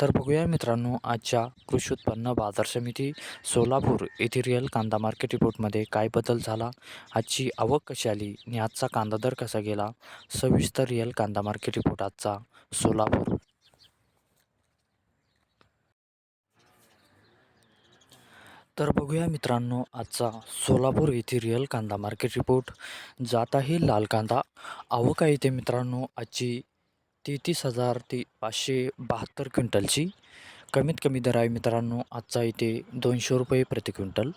तर बघूया मित्रांनो आजच्या कृषी उत्पन्न बाजार समिती सोलापूर येथे रिअल कांदा मार्केट रिपोर्टमध्ये काय बदल झाला आजची आवक कशी आली आणि आजचा कांदा दर कसा गेला सविस्तर रिअल कांदा मार्केट रिपोर्ट आजचा सोलापूर. तर बघूया मित्रांनो आजचा सोलापूर येथे रिअल कांदा मार्केट रिपोर्ट जात आहे लाल कांदा. आवक आहे ते मित्रांनो आजची तेहतीस हजार ते पाचशे बहात्तर क्विंटलची. कमीत कमी दर आहे मित्रांनो आजचा इथे दोनशे रुपये प्रति क्विंटल.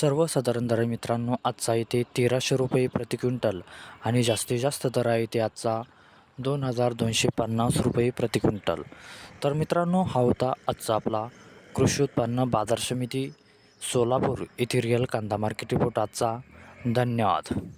सर्वसाधारण दर आहे मित्रांनो आजचा इथे तेराशे रुपये प्रति क्विंटल. आणि जास्तीत जास्त दर आहे ते आजचा दोन हजार दोनशे पन्नास रुपये प्रति क्विंटल. तर मित्रांनो हा होता आजचा आपला कृषी उत्पन्न बाजार समिती सोलापूर येथे रिअल कांदा मार्केट रिपोर्ट आजचा. धन्यवाद.